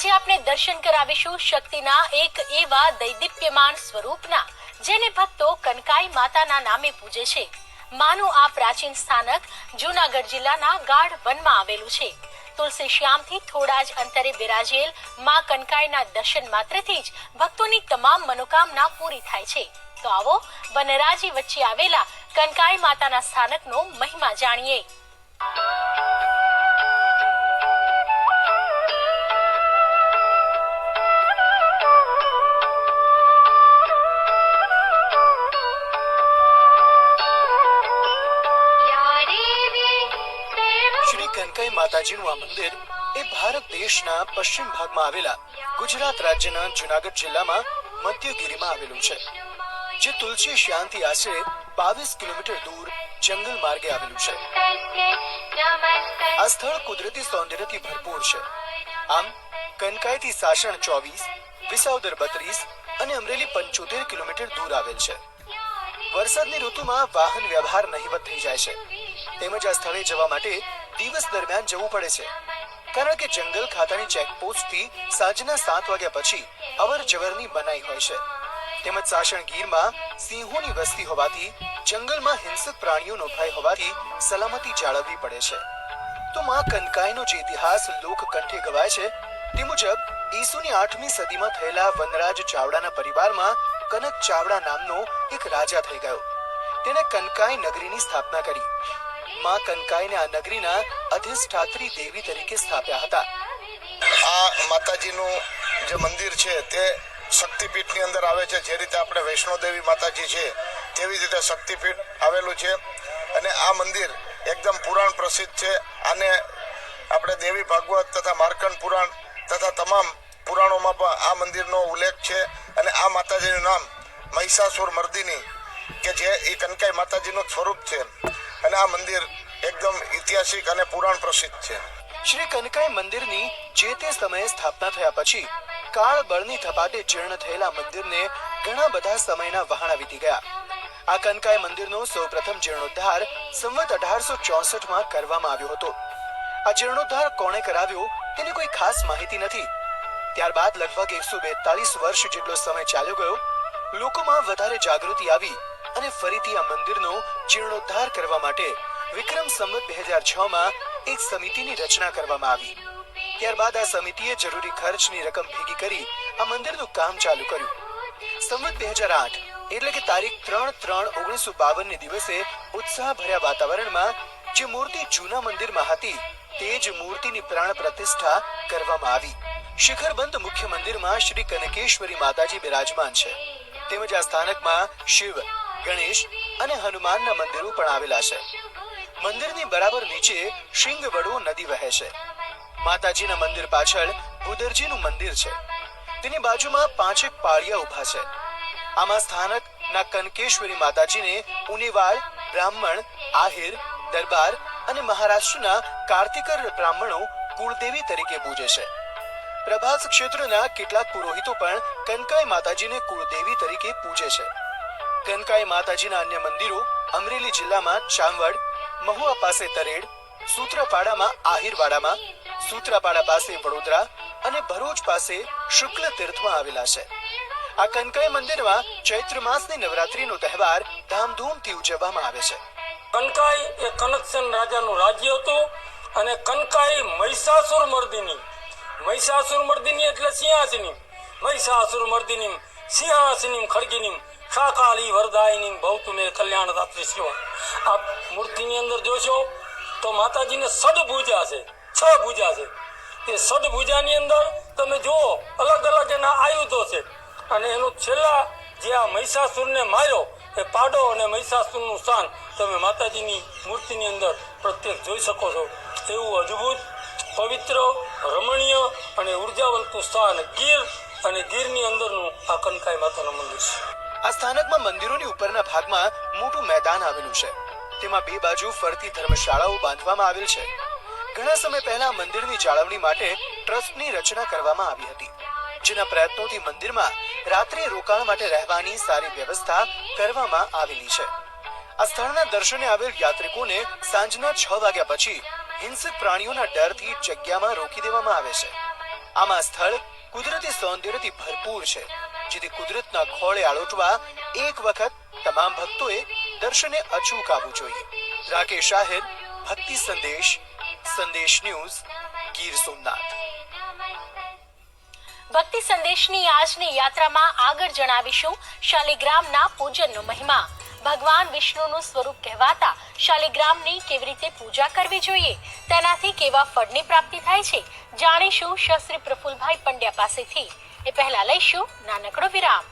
આજે આપણે દર્શન કરાવીશું શક્તિના એક એવા દૈદીપ્યમાન સ્વરૂપના, જેને ભક્તો કનકાઈ માતાના નામે પૂજે છે. માનું આ પ્રાચીન સ્થાનક જૂનાગઢ જિલ્લાના ગાઢ વનમાં આવેલું છે. તુલસી શ્યામથી થોડા જ અંતરે બિરાજેલમાં કનકાઈના દર્શન માત્રથી જ ભક્તોની તમામ મનોકામના પૂરી થાય છે. તો આવો, વનરાજી વચ્ચે આવેલા કનકાઈ માતાના સ્થાનકનો મહિમા જાણીએ. કનકાઈ માતાજીનું આ મંદિર એ ભારત દેશના પશ્ચિમ ભાગમાં આવેલા ગુજરાત રાજ્યના જુનાગઢ જિલ્લામાં મધ્યગીરીમાં આવેલું છે, જે તુલસી શાંતિ આશરે બાવીસ કિલોમીટર દૂર જંગલ માર્ગે આવેલું છે. આ સ્થળ કુદરતી સૌંદર્યથી ભરપૂર છે. આમ, કનકાઈથી સાસણ ચોવીસ, વિસાવદર બત્રીસ અને અમરેલી પંચોતેર કિલોમીટર દૂર આવેલ છે. વરસાદની ઋતુમાં વાહન વ્યવહાર નહિવત થઈ જાય છે. તેમજ આ સ્થળે જવા માટે દિવસ દરમિયાન જવું પડે છે. કારણ કે જંગલ ખાતાની ચેકપોસ્ટથી સાંજના સાત વાગ્યા પછી અવર જવરની મનાઈ હોય છે. તેમજ સાસણ ગીરમાં સિંહોની વસ્તી હોવાથી જંગલમાં હિંસક પ્રાણીઓનો ભય હોવાથી સલામતી જાળવવી પડે છે. તો માં કનકાઈનો જે ઇતિહાસ લોકકંઠે ગવાય છે, તે મુજબ ઈસુની આઠમી સદીમાં થયેલા વનરાજ ચાવડાના પરિવારમાં કનક ચાવડા નામનો એક રાજા થઈ ગયો. તેણે કનકાઈ નગરીની સ્થાપના કરી. માં કનકાઈને આ નગરીના અધિષ્ઠાત્રી દેવી તરીકે સ્થાપ્યા હતા. આ માતાજીનું જે મંદિર છે, તે શક્તિપીઠની અંદર આવે છે, જે રીતે આપણે વૈષ્ણોદેવી માતાજી છે, તેવી રીતે શક્તિપીઠ આવેલું છે. અને આ મંદિર એકદમ પુરાણ પ્રસિદ્ધ છે. આને આપણે દેવી ભાગવત તથા માર્કંડ પુરાણ તથા તમામ પુરાણોમાં પણ આ મંદિરનો ઉલ્લેખ છે. અને આ માતાજીનું નામ મહિષાસુર મર્દિની, કે જે એ કનકાઈ માતાજીનું સ્વરૂપ છે. અને આ મંદિર એકદમ ઐતિહાસિક અને પુરાણ પ્રસિદ્ધ છે. શ્રી કનકાઈ મંદિરની જે તે સમયે સ્થાપના થયા પછી કાળ બળની થપાટે જીર્ણ થયેલા મંદિરને ઘણા બધા સમયના વહાણા વીતી ગયા આ કનકાઈ મંદિરનો સૌપ્રથમ જીર્ણોદ્ધાર સંવત અઢારસો ચોસઠમાં કરવામાં આવ્યો હતો. આ જીર્ણોદ્ધાર કોણે કરાવ્યો તેની કોઈ ખાસ માહિતી નથી. ત્યારબાદ લગભગ એકસો બેતાલીસ વર્ષ જેટલો સમય ચાલ્યો ગયો. લોકોમાં વધારે જાગૃતિ આવી અને ફરીથી આ મંદિરનો જીર્ણોદ્ધાર કરવા માટે વિક્રમ સંવત બે હજાર છ માં એક સમિતિની રચના કરવામાં આવી. ત્યારબાદ આ સમિતિએ જરૂરી ખર્ચની રકમ ભેગી કરી આ મંદિરનું કામ ચાલુ કર્યું. સંવત બે હજાર આઠ એટલે કે તારીખ ત્રણ ત્રણ ઓગણીસો બાવન ને દિવસે ઉત્સાહ ભર્યા વાતાવરણમાં જે મૂર્તિ જૂના મંદિરમાં હતી તે જ મૂર્તિની પ્રાણ પ્રતિષ્ઠા કરવામાં આવી. શિખરબંધ મુખ્ય મંદિરમાં શ્રી કનકેશ્વરી માતાજી બિરાજમાન છે. તેમજ આ સ્થાનકમાં શિવ ગણેશ અને હનુમાનના મંદિરો પણ આવેલા છે. મંદિરની બરાબર નીચે શિંગવડો નદી વહે છે. માતાજીના મંદિર પાછળ ભૂદરજીનું મંદિર છે. તેની બાજુમાં પાંચેક પાળિયા ઊભા છે. આમાં સ્થાનક ના કનકેશ્વરી માતાજીને ઉનેવાડ બ્રાહ્મણ, આહિર, દરબાર અને મહારાષ્ટ્રના કાર્તિકર બ્રાહ્મણો કુળદેવી તરીકે પૂજે છે. પ્રભાસ ક્ષેત્રના કેટલાક પુરોહિતો પણ કનકાઈ માતાજીને કુળદેવી તરીકે પૂજે છે. કનકાઈ માતાજીના અન્ય મંદિરો, અમરેલી જિલ્લામાં ચામવડ મહુવા પાસે તરેડ, સૂત્રાપાડામાં આહિરવાડામાં, સૂત્રાપાડા પાસે વડોદરા અને ભરૂચ પાસે શુક્લ તીર્થમાં આવેલા છે. આ કનકાઈ મંદિરમાં ચૈત્ર માસની નવરાત્રીનો તહેવાર ધામધૂમથી ઉજવવામાં આવે છે. કનકાઈ એ કનકસેન રાજાનું રાજ્ય હતું અને કનકાઈ મહિષાસુર મર્દિની. મહિષાસુર મર્દિની એટલે સિંહાસની. મહિષાસુર મર્દિની, સિંહાસની ખડગીની. શાકાલી વરદાયની ભવતુ મે કલ્યાણ દાત્રી શિવ આ મૂર્તિની અંદર જોશો તો માતાજીને સદ ભૂજા છે છ ભુજા છે. એ સડ ભૂજાની અંદર તમે જુઓ, અલગ અલગ એના આયુધો છે. અને એનું છેલ્લા જે આ મહિષાસુરને માર્યો, એ પાડો અને મહિષાસુરનું સ્થાન તમે માતાજીની મૂર્તિની અંદર પ્રત્યેક જોઈ શકો છો. એવું અદ્ભુત, પવિત્ર, રમણીય અને ઉર્જાવંતનું સ્થાન ગીર અને ગીરની અંદરનું આ કનકાઈ માતાનું મંદિર છે. આ સ્થાનકમાં મંદિરોની ઉપરના ભાગમાં મોટું મેદાન આવેલું છે. તેમાં બે બાજુ ફરતી ધર્મશાળાઓ બાંધવામાં આવેલ છે. ઘણા સમય પહેલા મંદિરની જાળવણી માટે ટ્રસ્ટની રચના કરવામાં આવી હતી. જેના પ્રયત્નોથી મંદિરમાં રાત્રે રોકાણ માટે રહેવાની સારી વ્યવસ્થા કરવામાં આવેલી છે. આ સ્થળના દર્શને આવેલ યાત્રિકોને સાંજના છ વાગ્યા પછી હિંસક પ્રાણીઓના ડરથી જગ્યામાં રોકી દેવામાં આવે છે. આમાં સ્થળ કુદરતી સૌંદર્યથી ભરપૂર છે. જેથી કુદરતના ખોળે આળોટવા એક વખત તમામ ભક્તોએ દર્શને અચૂક આવવું જોઈએ. રાકેશ આહિર ભક્તિ સંદેશ સંદેશ ન્યૂઝ, ગીર સોમનાથ. ભક્તિ સંદેશની આજની યાત્રામાં આગળ જણાવીશું શાલિગ્રામના પૂજનનો મહિમા. ભગવાન વિષ્ણુનું સ્વરૂપ કહેવાતા શાલિગ્રામની કેવી રીતે પૂજા કરવી જોઈએ, તેનાથી કેવા ફળની પ્રાપ્તિ થાય છે, જાણીશું શાસ્ત્રી પ્રફુલભાઈ પંડ્યા પાસેથી. એ પહેલા લઈશું નાનકડો વિરામ.